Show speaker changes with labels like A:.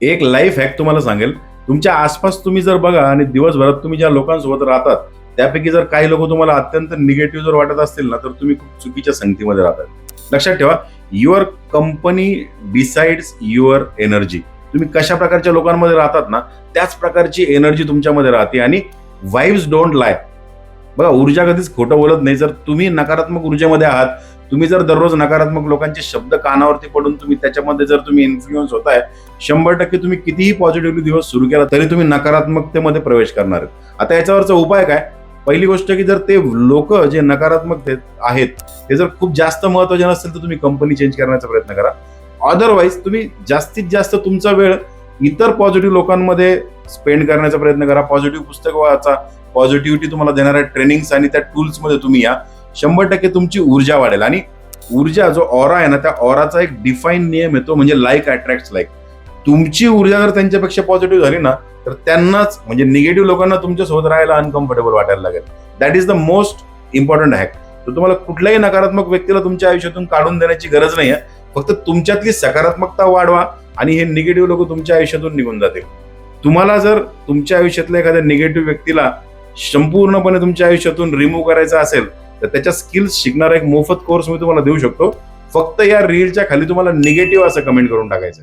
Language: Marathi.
A: एक लाईफ हॅक तुम्हाला सांगेल. तुमच्या आसपास तुम्ही जर बघा आणि दिवसभरात तुम्ही ज्या लोकांसोबत राहतात त्यापैकी जर काही लोक तुम्हाला अत्यंत निगेटिव्ह जर वाटत असतील ना तर तुम्ही खूप चुकीच्या संगतीमध्ये राहतात. लक्षात ठेवा your company decides your energy तुम्ही कशा प्रकारच्या लोकांमध्ये राहतात ना त्याच प्रकारची एनर्जी तुमच्यामध्ये राहते आणि वाईव्स डोंट लाय बघा ऊर्जा कधीच खोटं बोलत नाही जर तुम्ही नकारात्मक ऊर्जेमध्ये आहात तुम्ही जर दररोज नकारात्मक लोकांचे शब्द कानावरती पडून तुम्ही त्याच्यामध्ये जर तुम्ही इन्फ्लुएन्स होताय शंभर टक्के तुम्ही कितीही पॉझिटिव्हली दिवस सुरू केला तरी तुम्ही नकारात्मकतेमध्ये प्रवेश करणार आता याच्यावरचा उपाय काय? पहिली गोष्ट की जर ते लोक जे नकारात्मक ते- आहेत ते जर खूप जास्त महत्त्वाचे नसतील तर तुम्ही कंपनी चेंज करण्याचा प्रयत्न करा. अदरवाईज तुम्ही जास्तीत जास्त तुमचा वेळ इतर पॉझिटिव्ह लोकांमध्ये स्पेंड करण्याचा प्रयत्न करा. पॉझिटिव्ह पुस्तक वाचा. पॉझिटिव्हिटी तुम्हाला देणाऱ्या ट्रेनिंग्स आणि त्या टूल्समध्ये तुम्ही या. शंभर टक्के तुमची ऊर्जा वाढेल. आणि ऊर्जा जो ऑरा आहे ना त्या ऑराचा एक डिफाईन नियम येतो म्हणजे लाईक अट्रॅक्ट लाईक तुमची ऊर्जा जर त्यांच्यापेक्षा पॉझिटिव्ह झाली ना तर त्यांनाच म्हणजे निगेटिव्ह लोकांना तुमच्यासोबत राहायला अनकम्फर्टेबल वाटायला लागेल. That is the most important hack तर तुम्हाला कुठल्याही नकारात्मक व्यक्तीला तुमच्या आयुष्यातून काढून देण्याची गरज नाही आहे फक्त तुमच्यातली सकारात्मकता वाढवा आणि हे निगेटिव्ह लोक तुमच्या आयुष्यातून निघून जातील. तुम्हाला जर तुमच्या आयुष्यातल्या एखाद्या निगेटिव्ह व्यक्तीला संपूर्णपणे तुमच्या आयुष्यातून रिमूव्ह करायचा असेल तर त्याच्या स्किल्स शिकणारा एक मोफत कोर्स मी तुम्हाला देऊ शकतो. फक्त या रीलच्या खाली तुम्हाला निगेटिव्ह असं कमेंट करून टाकायचं